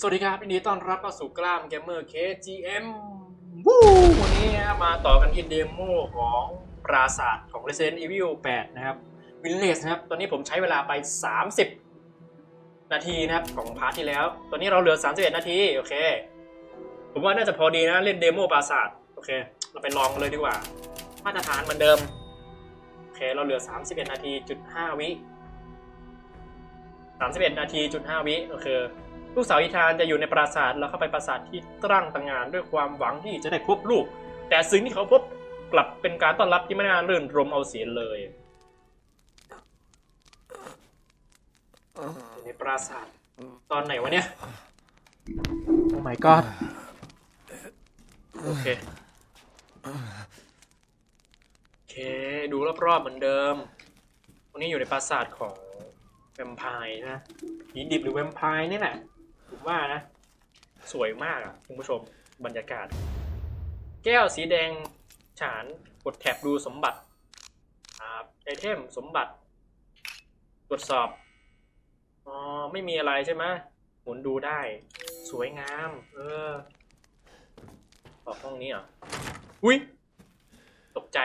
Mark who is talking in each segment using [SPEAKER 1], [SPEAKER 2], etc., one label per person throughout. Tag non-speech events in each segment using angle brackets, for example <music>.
[SPEAKER 1] สวัสดีครับยินดีต้อนรับเข้าสู่กล้ามเกมเมอร์ KGM วู้วันนี้นะครับมาต่อกันที่เดโมของปราสาทของ Resident Evil 8 นะครับ Village นะครับ ตอนนี้ผมใช้เวลาไป 30 นาทีนะครับ ของพาร์ทที่แล้ว ตอนนี้เราเหลือ 31 นาที โอเค ผมว่าน่าจะพอดีนะ เล่นเดโมปราสาทโอเค เราไปลองเลยดีกว่า มาตรฐานเหมือนเดิม โอเค เราเหลือ 31 นาทีจุด5วิ 31 นาทีจุด5วิโอเค ลูกสาวอีธานจะอยู่ในปราสาทแล้วเข้าไปปราสาทที่ตั้งตังงานด้วยความหวังที่จะได้พบลูก แต่สิ่งที่เขาพบกลับเป็นการต้อนรับที่ไม่น่ารื่นรมเอาเสียเลยอยู่ในปราสาทตอนไหนวะเนี่ย โอ้ my god โอเค โอเค ดูรอบๆเหมือนเดิมวันนี้อยู่ในปราสาทของแวมไพร์นะผีดิบหรือแวมไพร์นี่แหละ ผมว่านะ สวยมากอะคุณผู้ชมบรรยากาศ แก้วสีแดงฉานกดแท็บดูสมบัติไอเทมสมบัติ ตรวจสอบอ๋อไม่มีอะไรใช่ไหมหมุนดูได้ สวยงาม เออออกห้องนี้เหรออุ้ยตกใจ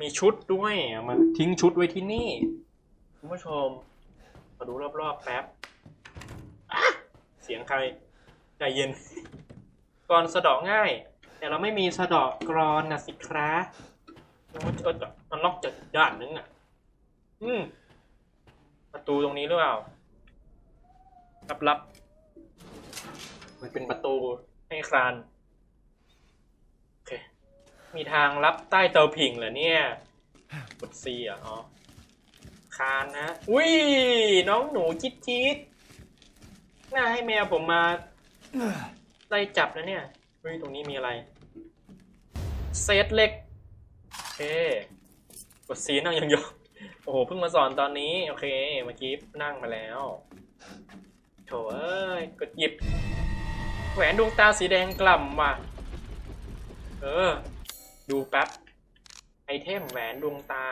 [SPEAKER 1] มีชุดด้วยมันทิ้งชุดไว้ที่นี่ คุณผู้ชมมาดูรอบๆแป๊บ สียงใครใจเย็นก่อนสะเดาะง่าย แต่เราไม่มีสะเดาะกรอนนะสิครับมันเออมันล็อกจากด้านนึงอะ อืมประตูตรงนี้หรือเปล่าลับๆมันเป็นประตูให้คลานโอเค มีทางลับใต้เตาผิงเหรอเนี่ยกด C อะอ๋อคานนะ อุ้ยน้องหนูจิ๊ดจิ๊ด น่าให้แมวผมมาไล่จับนะเนี่ยเฮ้ยตรงนี้มีอะไร เซตเล็กโอเคกด C นั่งยองๆโอ้โหเพิ่งมาสอนตอนนี้ โอเคเมื่อกี้นั่งมาแล้วโถเอ้ยกดหยิบ แหวนดวงตาสีแดงกล่ำว่ะเออ ดูแป๊บไอเทมแหวนดวงตา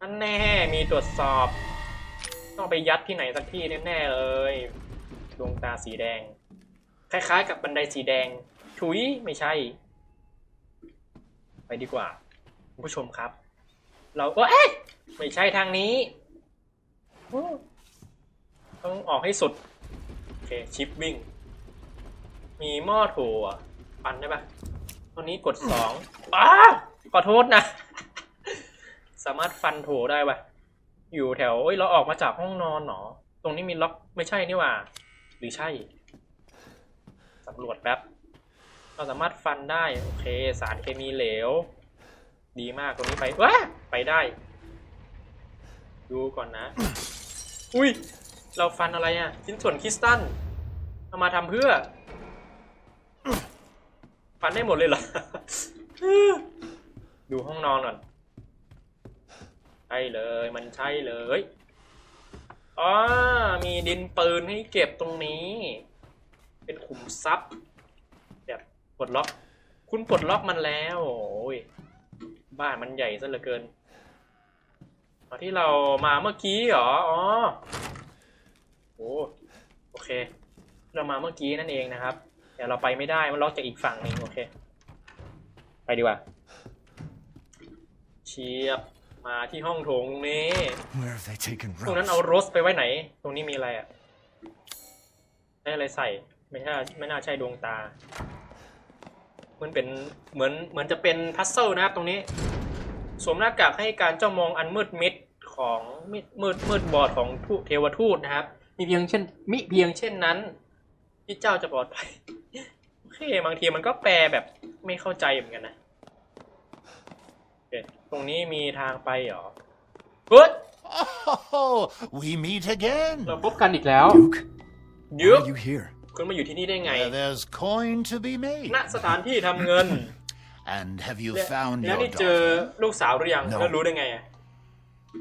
[SPEAKER 1] นั่นแน่มีตรวจสอบ ต้องไปยัดที่ไหนสักที่แน่ๆเลย วงตาสีแดง คล้ายๆ กับบันไดสีแดง ถุยไม่ใช่ ไปดีกว่าคุณผู้ชมครับ เราก็เอ๊ะไม่ใช่ทางนี้ต้องออกให้สุด โอเค ชิปวิ่ง มีหม้อถอะปั่นได้ปะตัวนี้กดสองอ้าขอโทษนะ สามารถฟันโถได้ปะอยู่แถวเอ้ย เราออกมาจากห้องนอนเหรอตรงนี้มีล็อกไม่ใช่นี่หว่า หรือใช่สำรวจแป๊บเราสามารถฟันได้ โอเค สารเคมีเหลว ดีมากตรงนี้ไปว้าไปได้ ดูก่อนนะ อุ้ย เราฟันอะไรอะชิ้นส่วนคริสตัลเอามาทำเพื่อ ฟันได้หมดเลยเหรอ ดูห้องนอนก่อนใช่เลย มันใช่เลย อ๋อมีดินปืนให้เก็บตรงนี้ เป็นขุมทรัพย์แบบปลดล็อก คุณปลดล็อกมันแล้วโอ้ยบ้านมันใหญ่ซะเหลือเกินอที่เรามาเมื่อกี้เหรอ อ๋อโอ้โอเค เรามาเมื่อกี้นั่นเองนะครับ แต่เราไปไม่ได้ มันล็อกจากอีกฝั่งหนึงโอเค ไปดีกว่า เชียบ มาที่ห้องโถงนี้
[SPEAKER 2] Where have they taken
[SPEAKER 1] ตรงนั้น
[SPEAKER 2] Rose?
[SPEAKER 1] เอาโรสไปไว้ไหน ตรงนี้มีอะไรอะได้อะไรใส่ ไม่น่าไม่น่าใช่ดวงตา มันเป็นเหมือนเหมือนจะเป็นพัซเซิลนะครับตรงนี้ สวมหน้ากากให้การจ้องมองอันมืดมิดของมืดมืดมืดบอดของทูเทวทูตนะครับ มีเพียงเช่น มิเพียงเช่นนั้นที่เจ้าจะปลอดภัยโอเคบางทีมันก็แปลแบบไม่เข้าใจเหมือนกันนะโอเค ตรงนี้มีทางไปเหรอเฮ้ย
[SPEAKER 2] Oh, we meet again.
[SPEAKER 1] เราพบกันอีกแล้ว
[SPEAKER 2] Duke,
[SPEAKER 1] ยุ
[SPEAKER 2] why
[SPEAKER 1] ค
[SPEAKER 2] are you here?
[SPEAKER 1] คุณมาอยู่ที่นี่ได้ไง
[SPEAKER 2] Where there's coin to be made.
[SPEAKER 1] ณสถานที่ทำเงิน
[SPEAKER 2] And have you
[SPEAKER 1] และ
[SPEAKER 2] found
[SPEAKER 1] แล้ว
[SPEAKER 2] your
[SPEAKER 1] นี่เจอ
[SPEAKER 2] daughter?
[SPEAKER 1] ลูกสาวหรือยัง
[SPEAKER 2] No
[SPEAKER 1] แล้วรู้ได้ไงอะ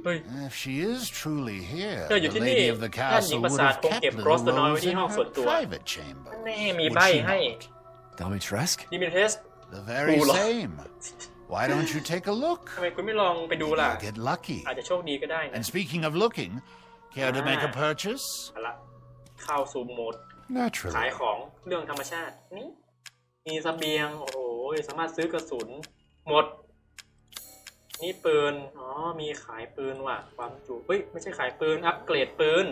[SPEAKER 1] เฮ้ย
[SPEAKER 2] If she is truly here,
[SPEAKER 1] เธออยู่
[SPEAKER 2] the
[SPEAKER 1] ที่นี่
[SPEAKER 2] lady of the
[SPEAKER 1] ท่านหญิง
[SPEAKER 2] castle
[SPEAKER 1] ปรา
[SPEAKER 2] would
[SPEAKER 1] สาท
[SPEAKER 2] have
[SPEAKER 1] คงเก็บ
[SPEAKER 2] kept
[SPEAKER 1] โรส
[SPEAKER 2] little
[SPEAKER 1] ตัวน้อยไว้
[SPEAKER 2] Rose
[SPEAKER 1] ที่
[SPEAKER 2] in
[SPEAKER 1] ห้อง
[SPEAKER 2] her
[SPEAKER 1] ส่วนตัว
[SPEAKER 2] private chamber.
[SPEAKER 1] แน่มี
[SPEAKER 2] Would
[SPEAKER 1] ใบ
[SPEAKER 2] she
[SPEAKER 1] ให้
[SPEAKER 2] not?
[SPEAKER 3] Dimitrescu?
[SPEAKER 1] ดิมิเทส
[SPEAKER 2] The very
[SPEAKER 1] Ooh, la-
[SPEAKER 2] same. Why don't you take a look?
[SPEAKER 1] ทำไมคุณไม่ลองไปดูล่ะ
[SPEAKER 2] You'll get lucky.
[SPEAKER 1] อาจจะโชคดีก็ได้นะ
[SPEAKER 2] And speaking of looking, care to make a
[SPEAKER 1] Ah.
[SPEAKER 2] purchase?
[SPEAKER 1] เอาละเข้าสู่โหมด ขาย
[SPEAKER 2] Naturally.
[SPEAKER 1] ของเรื่องธรรมชาตินี่มีเสบียง โอ้โหสามารถซื้อกระสุน หมด นี่ปืน อ๋อ มีขายปืนว่ะ ความจุเฮ้ย ไม่ใช่ขายปืน อัปเกรดปืน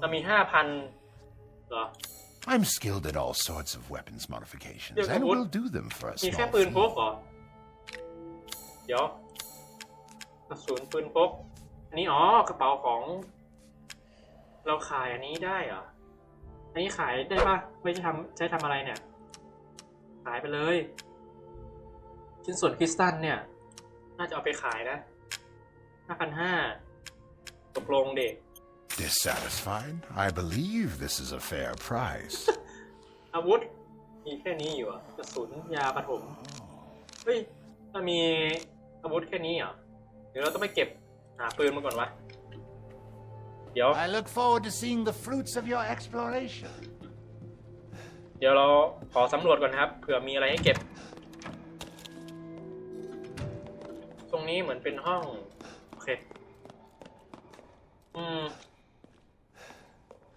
[SPEAKER 1] เรามีห้าพันเหรอ
[SPEAKER 2] I'm skilled at all sorts of weapons modifications,
[SPEAKER 1] Yeah,
[SPEAKER 2] and
[SPEAKER 1] what-
[SPEAKER 2] will do them for a
[SPEAKER 1] มีแค่
[SPEAKER 2] small
[SPEAKER 1] ปืนพก
[SPEAKER 2] fee.
[SPEAKER 1] เหรอ เดี๋ยวกระสุนปืนพก อันนี้อ๋อกระเป๋าของ เราขายอันนี้ได้เหรอ อันนี้ขายได้ปะไม่ใช่ทำใช้ทำอะไรเนี่ย ขายไปเลย ชิ้นส่วนคริสตัลเนี่ย น่าจะเอาไปขายนะห้าพันห้าตกลงเด็ก
[SPEAKER 2] Dissatisfied? I believe this is a fair price.
[SPEAKER 1] อาวุธมีแค่นี้อยู่เหรอะกระสุนยาปฐมเฮ้ยเรามี อาวุธแค่นี้เหรอเดี๋ยวเราต้องไปเก็บหาปืนมาก่อนวะ เดี๋ยว
[SPEAKER 2] I look forward to seeing the fruits of your exploration.
[SPEAKER 1] เดี๋ยวเราขอสำรวจก่อนนะครับ เผื่อมีอะไรให้เก็บ ตรงนี้เหมือนเป็นห้อง โอเค อืม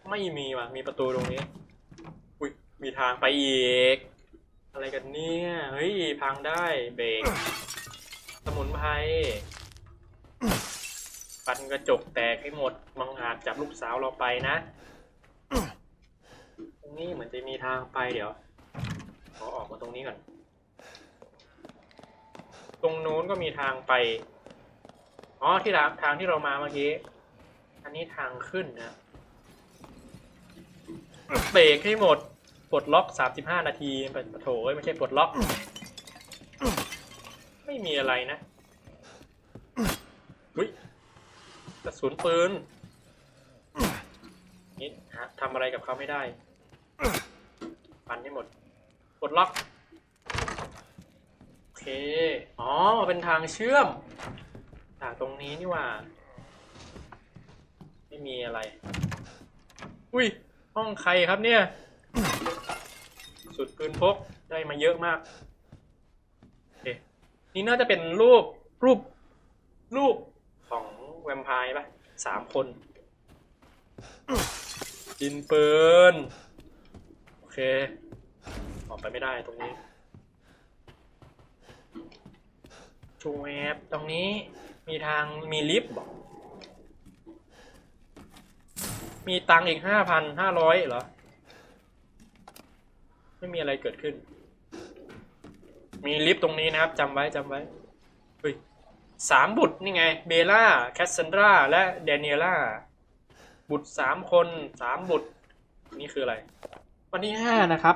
[SPEAKER 1] ไม่มีว่ะ มีประตูตรงนี้ อุ้ย มีทางไปอีก อะไรกันเนี่ย เฮ้ย พังได้ เบรก สมุนไพรปันกระจกแตกให้หมดมังอาจจับลูกสาวเราไปนะ ตรงนี้เหมือนจะมีทางไปเดี๋ยว ขอออกมาตรงนี้ก่อน ตรงนู้นก็มีทางไป อ๋อที่ทางทางที่เรามาเมื่อกี้ อันนี้ทางขึ้นนะเบรกให้หมดปลดล็อก35นาทีปะโถเอ้ยไม่ใช่ปลดล็อก ไม่มีอะไรนะอุ้ยกระสุนปืนนี่ฮะทำอะไรกับเขาไม่ได้ ปันให้หมดกดล็อก โอเค อ๋อ เป็นทางเชื่อมจากตรงนี้นี่ว่า ไม่มีอะไร อุ้ย ห้องใครครับเนี่ย สุดปืนพกได้มาเยอะมาก นี่น่าจะเป็นรูปรูปรูปของแวมไพร์ป่ะสามคนดินปืนโอเค ออกไปไม่ได้ตรงนี้ชูแอปตรงนี้มีทางมีลิฟต์บอกมีตังอีกห้าพันห้าร้อยเหรอ ไม่มีอะไรเกิดขึ้น มีลิฟต์ตรงนี้นะครับจำไว้จำไว้เฮ้ยสามบุตรนี่ไง เบล่า แคสซันดรา และเดเนียล่า บุตรสามคนสามบุตร นี่คืออะไร วันที่ห้านะครับ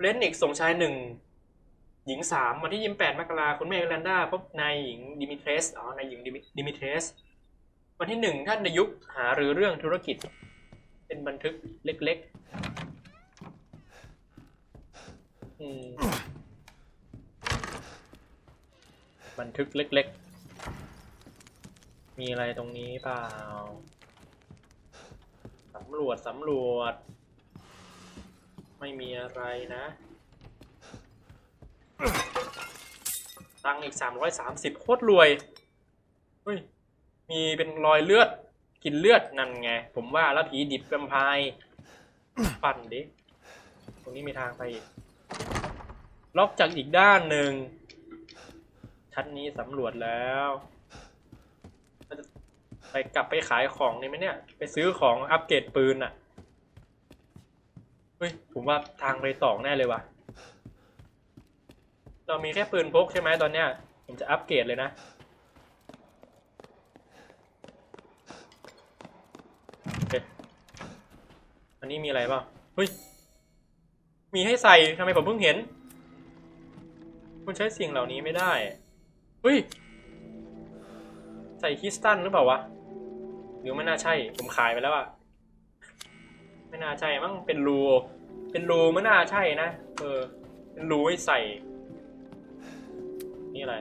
[SPEAKER 1] เลนนิกส่งชายหนึ่งหญิงสามวันที่ยี่แปดมกราคุณแม่เอลันดาพบนายหญิงดิมิเทรสอ๋อนายหญิงดิมิเทรสวันที่หนึ่งท่านนายยุคหาหรือเรื่องธุรกิจ เป็นบันทึกเล็กๆอืม บันทึกเล็กๆ มีอะไรตรงนี้เปล่า สำรวจ สำรวจ ไม่มีอะไรนะ ตังอีกสามร้อยสามสิบโคตรรวย เฮ้ย มีเป็นรอยเลือด กินเลือดนั่นไง ผมว่าแล้วผีดิบแวมไพร์ปั่นดิ ตรงนี้มีทางไปอีกล็อกจากอีกด้านหนึ่ง ชั้นนี้สำรวจแล้วไปกลับไปขายของนี่ไหมเนี่ย ไปซื้อของอัปเกรดปืนอะเฮ้ย ผมว่าทางไปต่อแน่เลยว่ะ เรามีแค่ปืนพกใช่ไหมตอนเนี้ย ผมจะอัปเกรดเลยนะ โอเค อันนี้มีอะไรบ้างเฮ้ย มีให้ใส่ทำไมผมเพิ่งเห็น คุณใช้สิ่งเหล่านี้ไม่ได้ เฮ้ย ใส่คริสตัลหรือเปล่าวะหรือไม่น่าใช่ ผมขายไปแล้วอะไม่น่าใช่มั้งเป็นรู เป็นรูไม่น่าใช่นะ เออ เป็นรูให้ใส่ นี่อะไร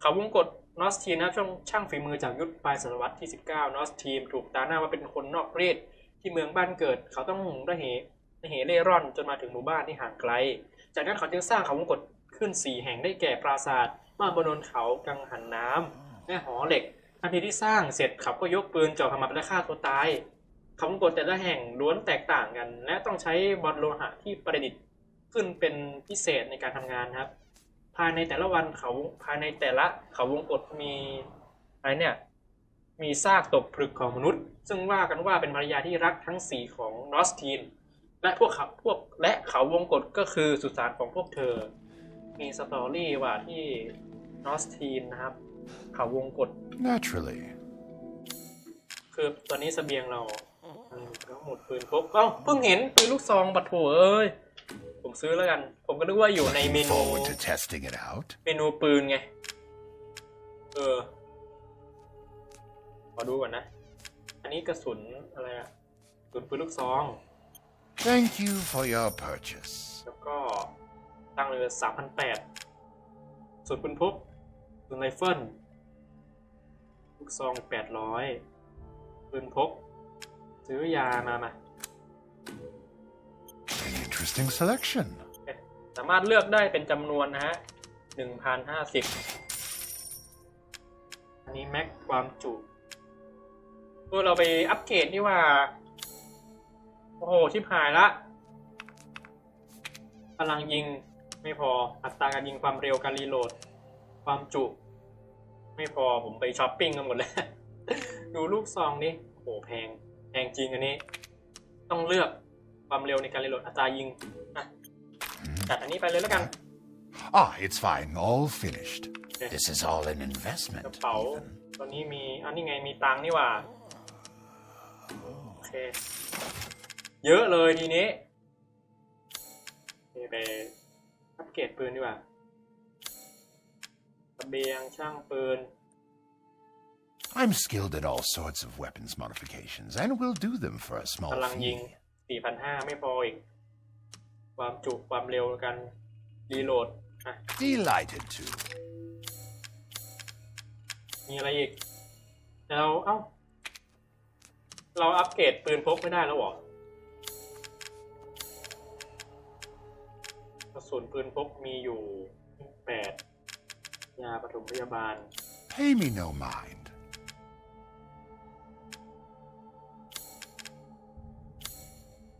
[SPEAKER 1] เขาวงกดนอสทีมนะครับช่างช่างฝีมือจากยุคปลายศตวรรษที่ 19นอสทีมถูกตาหน้าว่าเป็นคนนอกรีดที่เมืองบ้านเกิด เขาต้องระเหระเหเร่ร่อนจนมาถึงหมู่บ้านที่ห่างไกล จากนั้นเขาจึงสร้างเขาวงกดขึ้นสี่แห่งได้แก่ปราสาท ม่าบนนเขากังหันน้ำและหอเหล็กทันทีที่สร้างเสร็จเขาก็ยกปืนจ่อขมับและฆ่าตัวตายเขาวงกตแต่ละแห่งล้วนแตกต่างกัน และต้องใช้บอลโลหะที่ประดิษฐ์ขึ้นเป็นพิเศษในการทำงานครับ ภายในแต่ละวันเขาภายในแต่ละเขาวงกตมีอะไรเนี่ยมีซากตกผลึกของมนุษย์ ซึ่งว่ากันว่าเป็นภรรยาที่รักทั้งสี่ของนอสทีน และพวกเขาพวกและเขาวงกตก็คือสุสานของพวกเธอ มีสตอรี่ว่าที่ นอสทีนนะครับเขาวงกต
[SPEAKER 2] Naturally.
[SPEAKER 1] คือตอนนี้เสบียงเราอืมทั้งหมดปืนพกเอ้าเพิ่งเห็นปืนลูกซองบัตรโถเอ้ย ผมซื้อแล้วกัน ผมก็นึกว่าอยู่ในเมนู
[SPEAKER 2] Forward to testing it out.
[SPEAKER 1] เมนูปืนไง เออ ขอดูก่อนนะ อันนี้กระสุนอะไรอะกระสุนปืนลูกซอง
[SPEAKER 2] Thank you for your purchase.
[SPEAKER 1] แล้วก็ตั้งเลยสามพันแปดส่วนปืนพก ปืนไรเฟิลลูกซองแปดร้อยปืนพก ซื้อยามามา
[SPEAKER 2] An interesting selection.
[SPEAKER 1] สามารถเลือกได้เป็นจำนวนนะฮะหนึ่งพันห้าสิบอันนี้แม็กความจุเออเราไปอัปเกรดนี่ว่า โอ้โห ชิบหายละพลังยิงไม่พอ อัตราการยิงความเร็วการรีโหลด ความจุ ไม่พอผมไปช้อปปิ้งกันหมดแล้ว ดูลูกซองนี่โอ้โหแพง แพงจริงอันนี้ ต้องเลือกความเร็วในการรีโหลดอัตรายิงอะจัดอันนี้ไปเลยแล้วกัน
[SPEAKER 2] Ah, it's fine. All finished. This is all an
[SPEAKER 1] กระ
[SPEAKER 2] investment.
[SPEAKER 1] เป๋า
[SPEAKER 2] Ethan.
[SPEAKER 1] ตอนนี้มีอันนี้ไงมีตังค์นี่หว่าโอเค เยอะเลยทีนี้นี่ไปอัปเกรดปืนดีกว่าระ เบียงช่างปืน
[SPEAKER 2] I'm skilled at all sorts of weapons modifications, and will do them for a small
[SPEAKER 1] พลังยิง
[SPEAKER 2] fee.
[SPEAKER 1] 4,500 ไม่พออีก ความจุความเร็วกันรีโหลดอะ
[SPEAKER 2] Delighted to.
[SPEAKER 1] มีอะไรอีกแต่เราเอ้า เราอัปเกรดปืนพกไม่ได้แล้วเหรอกระสุนปืนพกมีอยู่แปด ยาปฐมพยาบาล
[SPEAKER 2] Pay me no mind.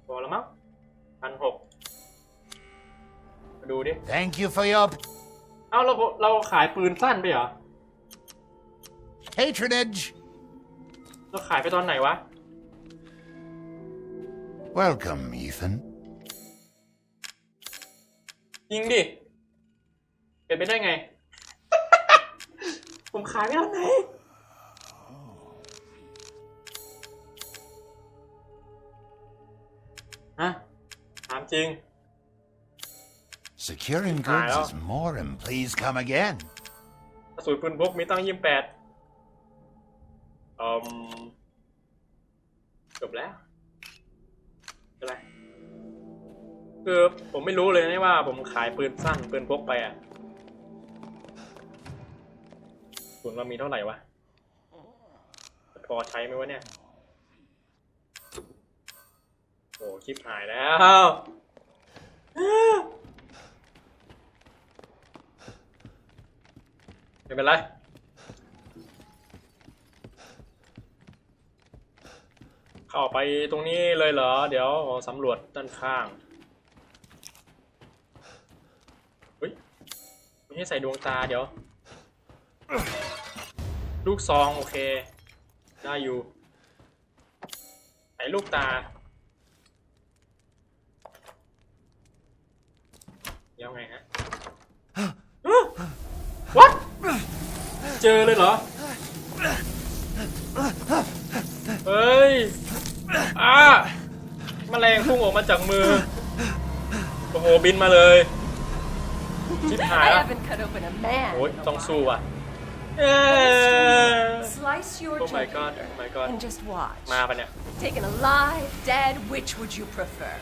[SPEAKER 1] พอแล้วมั้งพันหกมาดูดิ
[SPEAKER 2] Thank you for your
[SPEAKER 1] เอ้าเราเราขายปืนสั้นไปเหรอ
[SPEAKER 2] patronage.
[SPEAKER 1] เราขายไปตอนไหนวะ
[SPEAKER 2] Welcome, Ethan.
[SPEAKER 1] ยิงดิ เป็นไปได้ไง ผมขายไปตอนไหนฮะถามจริง
[SPEAKER 2] Securing
[SPEAKER 1] Wow.
[SPEAKER 2] goods is more, and please come again.
[SPEAKER 1] กระสุนปืนพกมีตั้งยี่แปดอืมจบแล้วเป็นไรคือผมไม่รู้เลยนะว่าผมขายปืนสั้นปืนพกไปอะ ส่วนเรามีเท่าไหร่วะ พอใช้ไหมวะเนี่ย โอ้คลิปหายแล้ว ไม่เป็นไรเข้าไปตรงนี้เลยเหรอ เดี๋ยวขอสำรวจด้านข้างเฮ้ยไม่ให้ใส่ดวงตาเดี๋ยว ลูกซองโอเค ได้อยู่ไหนลูกตาเดี๋ยวไงฮะ What เจอเลยเหรอ เฮ้ยอ้าแมลงพุ่งออกมาจากมือ โอ้โห บินมาเลย ชิบหาย
[SPEAKER 3] I
[SPEAKER 1] แล้ว
[SPEAKER 3] haven't cut open a man.
[SPEAKER 1] โอ้ย
[SPEAKER 3] in a
[SPEAKER 1] ต้อง
[SPEAKER 3] while.
[SPEAKER 1] สู้ว่ะ เอ้ย
[SPEAKER 3] Slice your
[SPEAKER 1] โอ้ my
[SPEAKER 3] chicken
[SPEAKER 1] god โอ้ my god
[SPEAKER 3] and just watch.
[SPEAKER 1] มาปะเนี่ย
[SPEAKER 3] Taken alive, dead, which would you prefer?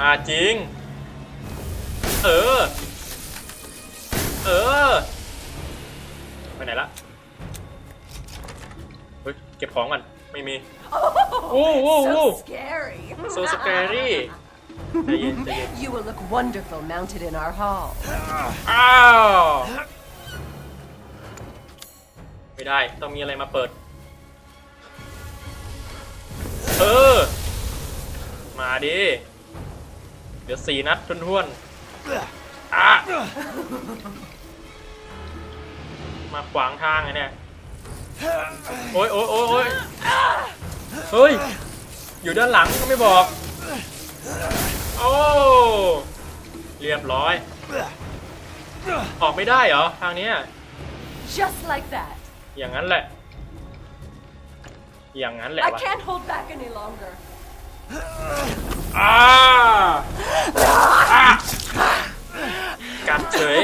[SPEAKER 1] มาจริง เออ เออ ไปไหนละ เฮ้ย เก็บของก่อน ไม่มี
[SPEAKER 3] Oh,
[SPEAKER 1] Whoa, whoa,
[SPEAKER 3] so
[SPEAKER 1] whoa.
[SPEAKER 3] scary. <laughs>
[SPEAKER 1] so scary ใจเย็นใจเย็น
[SPEAKER 3] You will look wonderful mounted in our hall.
[SPEAKER 1] อ้าว ไม่ได้ ต้องมีอะไรมาเปิด เออ มาดิ เดี๋ยวสี่นัดท้วนๆอะมาขวางทางไงเนี่ย โอ้ยโอ้ยโอ้ยโอ้ยเฮ้ย อยู่ด้านหลังก็ไม่บอก โอ้ เรียบร้อย ออกไม่ได้เหรอ ทางนี้
[SPEAKER 3] Just like that.
[SPEAKER 1] อย่างนั้นแหละ อย่างนั้นแหละ
[SPEAKER 3] I
[SPEAKER 1] วะ
[SPEAKER 3] can't hold back any longer.
[SPEAKER 1] อ่าอะกัดเฉย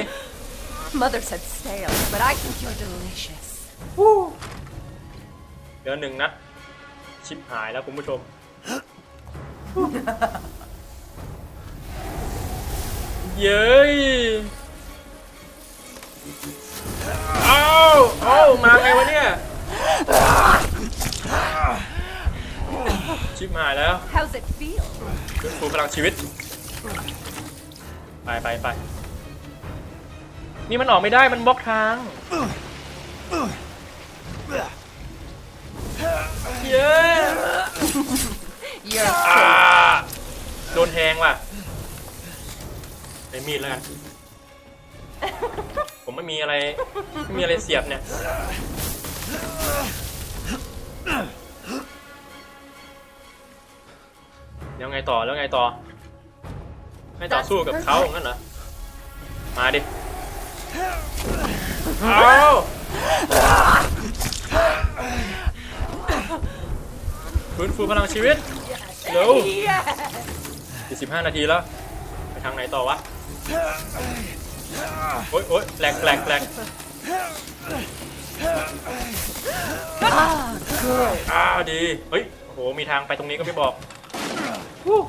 [SPEAKER 3] Mother said stale, but I think you're delicious.
[SPEAKER 1] เหลือหนึ่งนัดชิบหายแล้วคุณผู้ชม เย้ย ชิบหายแล้ว
[SPEAKER 3] How's it feel?
[SPEAKER 1] ฟื้นฟูพลังชีวิต ไปไปไปนี่มันออกไม่ได้มันบล็อกทางเย้
[SPEAKER 3] You're
[SPEAKER 1] อ่าโดนแทงว่ะใช้มีดแล้วกัน ผมไม่มีอะไรไม่มีอะไรเสียบเนี่ย แล้วไงต่อแล้วไงต่อให้ต่อสู้กับเขางั้นเหรอมาดิเอาฟื้นฟูพลังชีวิตเร็ว
[SPEAKER 3] yes.
[SPEAKER 1] อีกสิบห้านาทีแล้ว ไปทางไหนต่อวะ โอ๊ยโอ๊ยแหลกแหลกแหลก
[SPEAKER 3] Ah, good.
[SPEAKER 1] อ้าวดี เฮ้ย โอ้โห มีทางไปตรงนี้ก็ไม่บอก วู้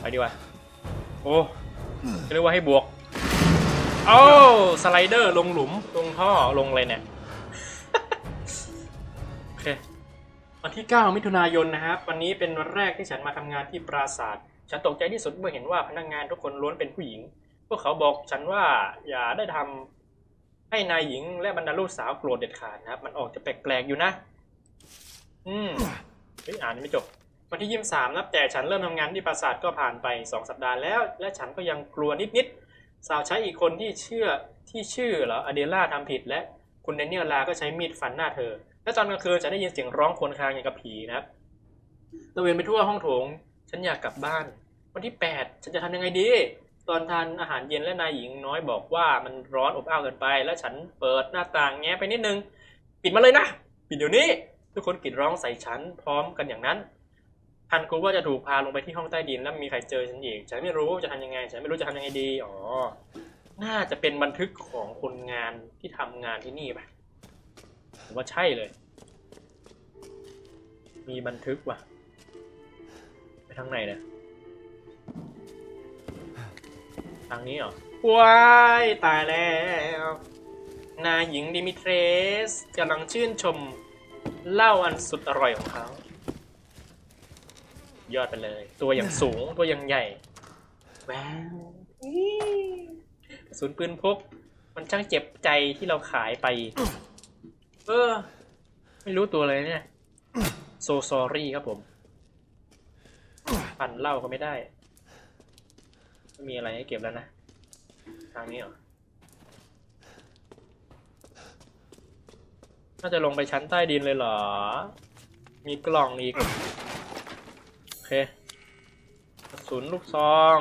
[SPEAKER 1] ไปดีกว่าโอ้เรียกว่าให้บวกโอ้สไลเดอร์ลงหลุม ลงท่อลงเลยเนี่ย โอเค วันที่ 9 มิถุนายนนะครับ วันนี้เป็นวันแรกที่ฉันมาทำงานที่ปราสาทฉันตกใจที่สุดเมื่อเห็นว่าพนักงานทุกคนล้วนเป็นผู้หญิง พวกเขาบอกฉันว่าอย่าได้ทำให้นายหญิงและบรรดาลูกสาวโกรธเด็ดขาดนะครับ มันออกจะแปลกๆอยู่นะ อืมเฮ้ยอ่านไม่จบ วันที่ยี่สามนับแต่ฉันเริ่มทำงานที่ปราสาทก็ผ่านไปสองสัปดาห์แล้ว และฉันก็ยังกลัวนิดๆสาวใช้อีกคนที่เชื่อที่ชื่อเหรออเดล่าทำผิด และคุณเดนเนียลลาก็ใช้มีดฟันหน้าเธอ และตอนกลางคืนฉันได้ยินเสียงร้องควรคางอย่างกับผีนะครับตะเวนไปทั่วห้องโถง ฉันอยากกลับบ้าน วันที่แปดฉันจะทำยังไงดี ตอนทานอาหารเย็นและนายหญิงน้อยบอกว่ามันร้อนอบอ้าวเกินไป และฉันเปิดหน้าต่างแง้ไปนิดนึงปิดมาเลยนะปิดเดี๋ยวนี้ทุกคนกรีดร้องใส่ฉันพร้อมกันอย่างนั้น ทันกูว่าจะถูกพาลงไปที่ห้องใต้ดินแล้วมีใครเจอฉันอีก ฉันไม่รู้จะทำยังไง ฉันไม่รู้จะทำยังไงดี อ๋อ น่าจะเป็นบันทึกของคนงานที่ทำงานที่นี่ป่ะผมว่าใช่เลย มีบันทึกว่ะ ไปทางไหนเนี่ยทางนี้เหรอว้ายตายแล้ว นายหญิงดิมิเทรสกำลังชื่นชมเหล้าอันสุดอร่อยของเขา ยอดไปเลย ตัวอย่างสูงตัวอย่างใหญ่ว้าวกระสุนปืนพก มันช่างเจ็บใจที่เราขายไป เออ ไม่รู้ตัวเลยเนี่ย โซซอรี่ครับผมปั่นเหล้าก็ไม่ได้ไม่มีอะไรให้เก็บแล้วนะ ทางนี้เหรอ น่าจะลงไปชั้นใต้ดินเลยเหรอ มีกล่องอีกโอ เคกระสุนลูกซอง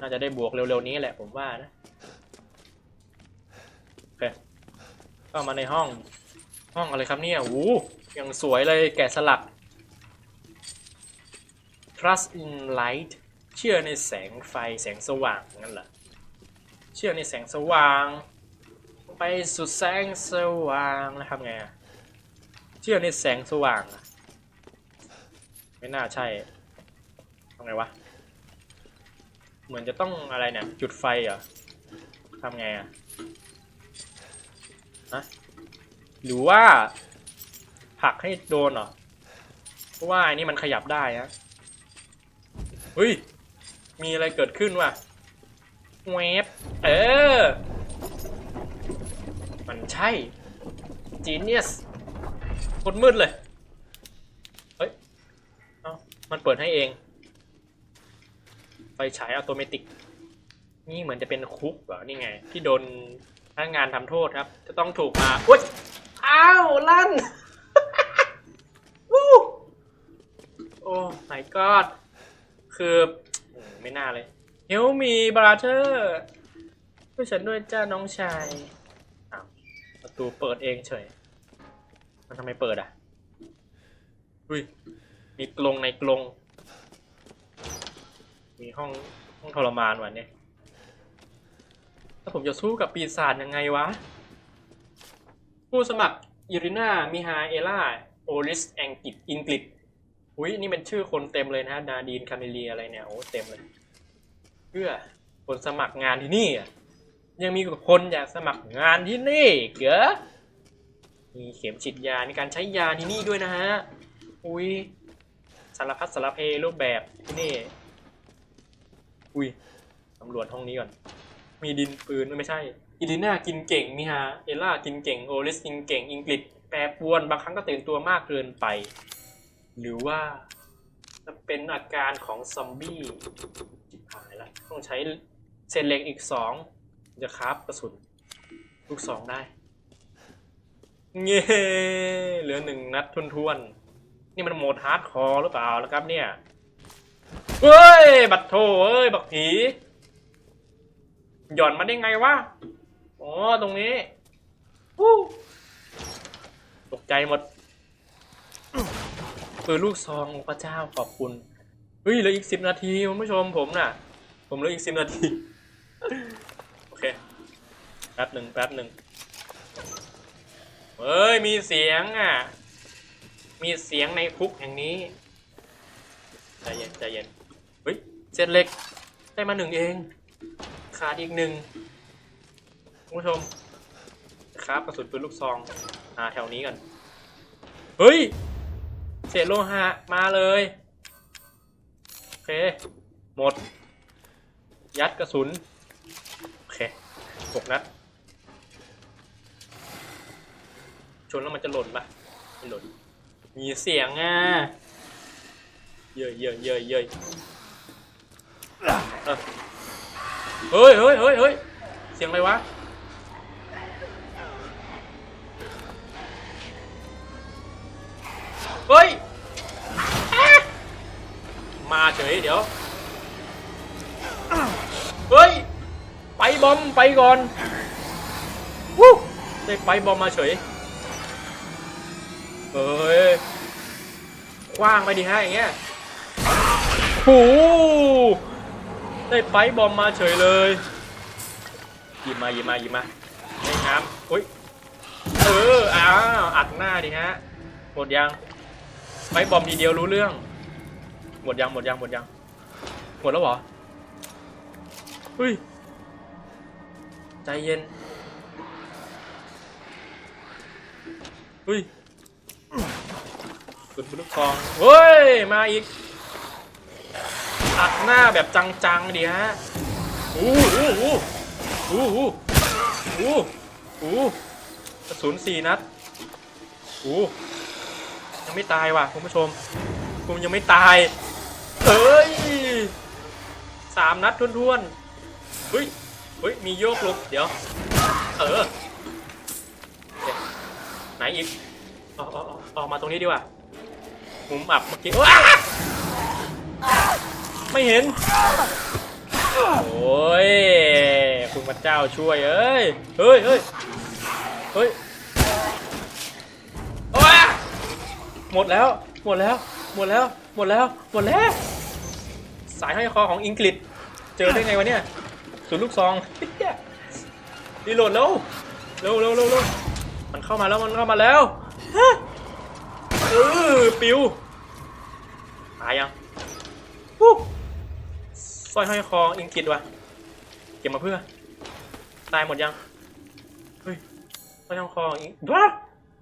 [SPEAKER 1] น่าจะได้บวกเร็วๆนี้แหละผมว่านะ โอเคเข้ามาในห้อง ห้องอะไรครับเนี่ยโอ้ยังสวยเลยแกะสลัก trust in light เชื่อในแสงไฟแสงสว่างงั้นเหรอเชื่อในแสงสว่าง ไปสุดแสงสว่างแล้วทำไงเชื่อในแสงสว่างอะ ไม่น่าใช่ทำไงวะ เหมือนจะต้องอะไรเนี่ย จุดไฟเหรอทำไงอะฮะหรือว่าผลักให้โดนเหรอ เพราะว่าอันนี้มันขยับได้ฮะเฮ้ย มีอะไรเกิดขึ้นวะเวฟเออ มันใช่จีเนียสคตรมืดเลย มันเปิดให้เอง ไฟฉายอัตโนมัตินี่เหมือนจะเป็นคุกเหรอนี่ไง ที่โดนพนักงานทำโทษครับ จะต้องถูกมาอุ้ยอ้าวลั่นวู้โอ้ my god คือไม่น่าเลย Help me brother ช่วยฉันด้วยจ้าน้องชายประตูเปิดเองเฉย มันทำไมเปิดอะอุ้ย มีกรงในกรง มีห้องห้องทรมานวันนี้ถ้าผมจะสู้กับปีศาจยังไงวะ ผู้สมัครอิรินามิฮาเอล่าโอริสแองกิตอิงกฤษอุ้ยนี่เป็นชื่อคนเต็มเลยนะนาดีนคาเมเลียอะไรเนี่ยโอ้เต็มเลย เพื่อคนสมัครงานที่นี่อะยังมีคนอยากสมัครงานที่นี่อีกเหรอมีเข็มฉีดยาในการใช้ยาที่นี่ด้วยนะฮะอุ้ย สารพัดสารเพรูปแบบที่นี่ อุ้ยตำรวจห้องนี้ก่อน มีดินปืนไม่ใช่ อิลิน่ากินเก่งมีฮาเอล่ากินเก่ง โอลิสกินเก่งอังกฤษแปรปวน บางครั้งก็ตื่นตัวมากเกินไป หรือว่าจะเป็นอาการของซอมบี้จิบหายละต้องใช้เศษเหล็กอีกสองจะคราฟกระสุน ลูกสองได้เย้เหลือหนึ่งนัดทวนๆ นี่มันโหมดฮาร์ดคอร์หรือเปล่าแล้วครับเนี่ยเฮ้ย บัตรโถเอ้ย บักผี หย่อนมาได้ไงวะ อ๋อ ตรงนี้วู้ตกใจหมดปืนลูกซองพระเจ้าขอบคุณ เฮ้ยเหลืออีกสิบนาทีคุณผู้ชมผมน่ะ ผมเหลืออีกสิบนาที โอเค แป๊บหนึ่งแป๊บหนึ่งเฮ้ย มีเสียงอะ มีเสียงในคุกแห่งนี้ใจเย็นใจเย็นเฮ้ยเศษเหล็กได้มาหนึ่งเอง ขาดอีกหนึ่งคุณผู้ชมครับกระสุนปืนลูกซองหาแถวนี้กันเฮ้ยเศษโลหะมาเลยโอเคหมด ยัดกระสุนโอเคหกนัดชนแล้วมันจะหล่นปะไม่หล่น มีเสียงอะเยอะเยอะเยอะเยอะเฮ้ยเฮ้ยเฮ้ยเฮ้ยเสียงอะไรวะเฮ้ยมาเฉยเดี๋ยวเฮ้ยไปบอมไปก่อนวู้ได้ไปบอมมาเฉย เฮ้ยกว้างไปดิฮะอย่างเงี้ยโหได้ไปบอมมาเฉยเลยหยิบมาหยิบมาหยิบมาในน้ำอุ้ยเอออ้าวอัดหน้าดิฮะหมดยังไปบอมทีเดียวรู้เรื่อง หมดยังหมดยังหมดยังหมดแล้วเหรอเฮ้ยใจเย็นเฮ้ย ปืนลูกซองเฮ้ย มาอีกอัดหน้าแบบจังๆดิฮะอู้หูอู้หูอู้หูอู้หูกระสุนสี่นัดอู้ยังไม่ตายว่ะคุณผู้ชมผมยังไม่ตายเอ้ยสามนัดท้วนๆเฮ้ยเฮ้ยมีโยกลุกเดี๋ยว เออไหนอีกออกออกออกมาตรงนี้ดีกว่า มุมอับเมื่อกี้ว้าไม่เห็น โอ้ย คุณพระเจ้าช่วยเอ้ย เฮ้ยเฮ้ยเฮ้ยโอ้ยหมดแล้ว หมดแล้ว หมดแล้ว หมดแล้ว หมดแล้ว สายห้อยคอของอังกฤษ เจอได้ไงวะเนี่ยศูนย์ลูกซองรีโหลดแล้วเร็วเร็วเร็วเร็วมันเข้ามาแล้ว มันเข้ามาแล้วฮะ เออปิวตายยังฮู้สร้อยห้อยคออิงกิดวะเก็บมาเพื่อ ตายหมดยัง เฮ้ยสร้อยห้อยคออิงว้า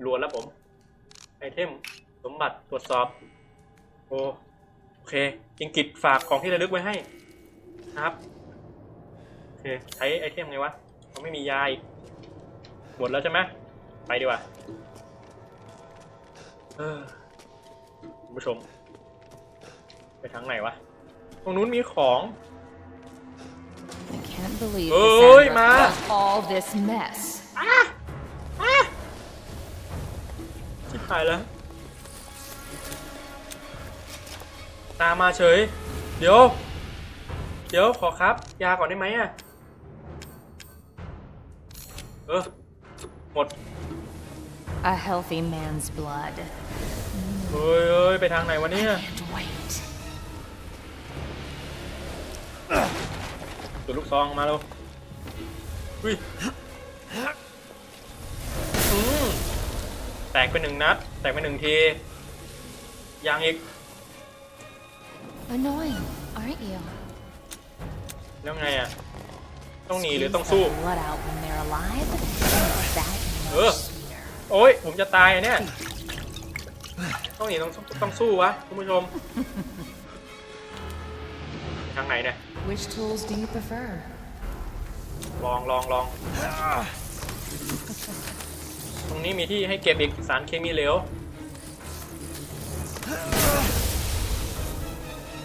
[SPEAKER 1] หลวนแล้วผม ไอเทม สมบัติตรวจสอบ โอโอเคอิงกิดฝากของที่ระลึกไว้ให้นะครับโอเคใช้ไอเทมไงวะเราไม่มียาอีกหมดแล้วใช่ไหมไปดีกว่าเออ คุณผู้ชม ไปทางไหนวะ ตรงนู้นมีของ
[SPEAKER 3] I can't believe
[SPEAKER 1] Oi,
[SPEAKER 3] Cassandra
[SPEAKER 1] Ma.
[SPEAKER 3] caused all this mess.
[SPEAKER 1] ชิบหายแล้ว ตามมาเฉย เดี๋ยว เดี๋ยวขอครับ ยาก่อนได้ไหมอะ เออ หมด
[SPEAKER 3] A healthy man's blood.
[SPEAKER 1] เฮ้ยเฮ้ยไปทางไหนวะเนี่ย
[SPEAKER 3] Can't wait.
[SPEAKER 1] จุดลูกซองมาแล้วอุ้ยอืมแตกไปหนึ่งนัด แตกไปหนึ่งทียังอีก
[SPEAKER 3] Annoying, aren't you?
[SPEAKER 1] แล้วไงอะ ต้องหนีหรือ
[SPEAKER 3] Squeeze
[SPEAKER 1] ต้องสู้
[SPEAKER 3] the blood out when they're alive. Makes that
[SPEAKER 1] Ugh.
[SPEAKER 3] much sweeter.
[SPEAKER 1] โอ้ยผมจะตายอะเนี่ย ต้องหนีต้องต้องสู้วะคุณผู้ชม ทางไหนเนี่ย
[SPEAKER 3] Which tools do you prefer?
[SPEAKER 1] ลองลองลอง ตรงนี้มีที่ให้เก็บอีกสารเคมีเหลว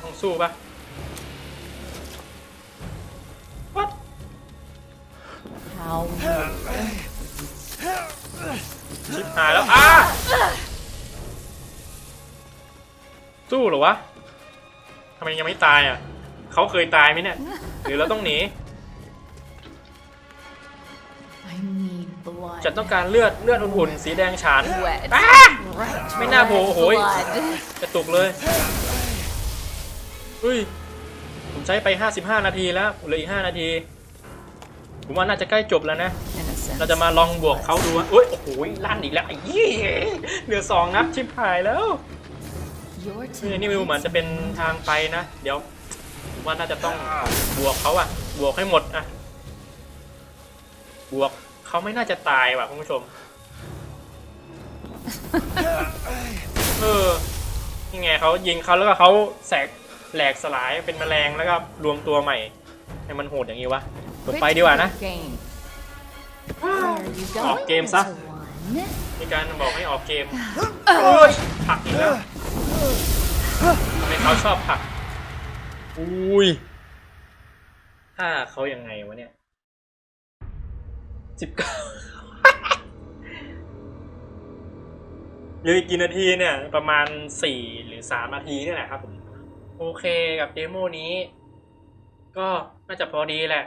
[SPEAKER 1] ต้องสู้ปะ What
[SPEAKER 3] How
[SPEAKER 1] ชิบหายแล้วอ้าสู้เหรอวะทำไมยังไม่ตายอะเขาเคยตายไหมเนี่ย หรือเราต้องหนี
[SPEAKER 3] I need blood.
[SPEAKER 1] ฉันต้องการเลือดเลือดอุ่นๆสีแดงฉาน
[SPEAKER 3] Wet.
[SPEAKER 1] อ้า
[SPEAKER 3] Right.
[SPEAKER 1] ไม่น่าโผล่โอ้โหย
[SPEAKER 3] blood.
[SPEAKER 1] กระตุกเลยอุ้ยผมใช้ไป 55 นาทีแล้วเหลืออีก 5 นาที ผมว่าน่าจะใกล้จบแล้วนะ
[SPEAKER 3] Innocence.
[SPEAKER 1] เราจะมาลองบวกเขาดูว่าอุ้ยโอ้โหลั่นอีกแล้วไอ้ยี่เหลือสองนัดชิบหายแล้ว
[SPEAKER 3] Your
[SPEAKER 1] นี่
[SPEAKER 3] team
[SPEAKER 1] นี่ดูเหมือนจะเป็นทางไปนะ เดี๋ยวผมว่าน่าจะต้องบวกเขาอะบวกให้หมดอะบวกเขาไม่น่าจะตายว่ะคุณผู้ชมเออนี่ไงเขายิงเขาแล้วก็เขาแสกแหลกสลายเป็นแมลงแล้วก็รวมตัวใหม่ให้มันโหดอย่างนี้วะผมไปดีกว่านะ ออก
[SPEAKER 3] going?
[SPEAKER 1] เกมซะ
[SPEAKER 3] Into one?
[SPEAKER 1] มีการบอกให้ออกเกมเอ้ยผลักอีกแล้วทำไมเขาชอบผลัก อุ้ยถ้าเขายังไงวะเนี่ยสิบเก้าเหลืออีกกี่นาทีเนี่ย ประมาณสี่หรือสามนาทีนี่แหละครับผมโอเคกับเดโมนี้ ก็น่าจะพอดีแหละ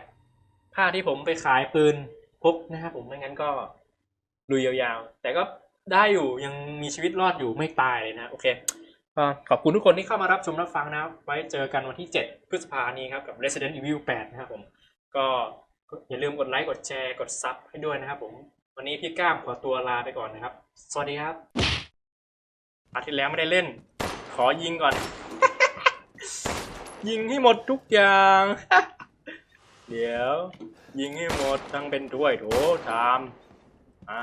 [SPEAKER 1] ผ้าที่ผมไปขายปืน พกนะครับผมไม่งั้นก็ลุยยาวๆ แต่ก็ได้อยู่ยังมีชีวิตรอดอยู่ไม่ตายเลยนะโอเคก็ขอบคุณทุกคนที่เข้ามารับชมรับฟังนะครับ ไว้เจอกันวันที่ 7 พฤษภานี้ครับ กับ Resident Evil 8 นะครับผม ก็อย่าลืมกดไลค์ กดแชร์ กดซับให้ด้วยนะครับผม วันนี้พี่ก้ามขอตัวลาไปก่อนนะครับ สวัสดีครับ อาทิตย์แล้วไม่ได้เล่น ขอยิงก่อน ยิงให้หมดทุกอย่าง เดี๋ยว ยิงให้หมดทั้งเป็นถ้วยโถชามอ่า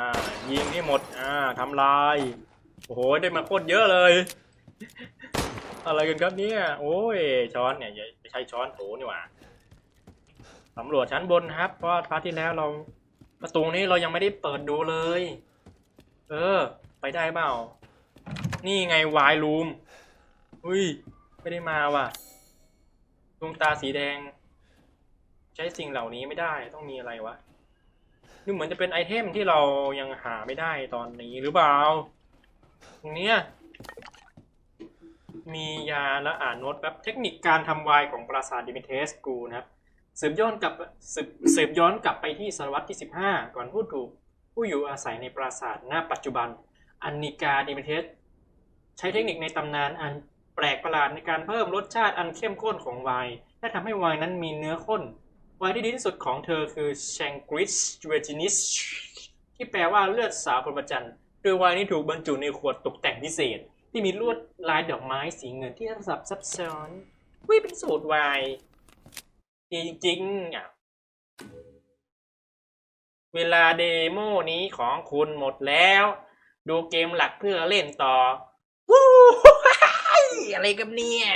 [SPEAKER 1] ยิงให้หมด อ่าทำลาย โอ้โห ได้มาโคตรเยอะเลย อะไรกันครับเนี่ย โอ้ย ช้อนเนี่ยไม่ใช่ช้อนโถนี่หว่าสำรวจชั้นบนครับ เพราะว่าพาร์ทที่แล้วเรา ประตูนี้เรายังไม่ได้เปิดดูเลย เออ ไปได้เปล่า นี่ไงวายรูม อุ้ย ไม่ได้มาว่ะดวงตาสีแดง ใช้สิ่งเหล่านี้ไม่ได้ต้องมีอะไรวะนี่เหมือนจะเป็นไอเทมที่เรายังหาไม่ได้ตอนนี้หรือเปล่าตรงเนี้ยมียาและอ่านโน้ตแบบเทคนิคการทำวน์ของปราสาทดิมิเทสกูนะครับสืบย้อนกลับสืบสืบย้อนกลับไปที่ศตวรรษที่ 15 ก่อนผู้ถูกผู้อยู่อาศัยในปราสาทณปัจจุบัน อันนิกาดิมิเทสใช้เทคนิคในตำนานอันแปลกประหลาดในการเพิ่มรสชาติอันเข้มข้นของไวน์และทำให้ไวน์นั้นมีเนื้อข้น ไวน์ที่ดีที่สุดของเธอคือ Shangri-La Virginis ที่แปลว่าเลือดสาวพรหมจรรย์โดยไวน์นี้ถูกบรรจุในขวดตกแต่งพิเศษ ที่มีลวดลายดอกไม้สีเงินที่ซับซับซ้อนวิเป็นสูตรไวน์จริงๆอะเวลาเดโมนี้ของคุณหมดแล้ว ดูเกมหลักเพื่อเล่นต่อวู้อะไรกับเนี่ย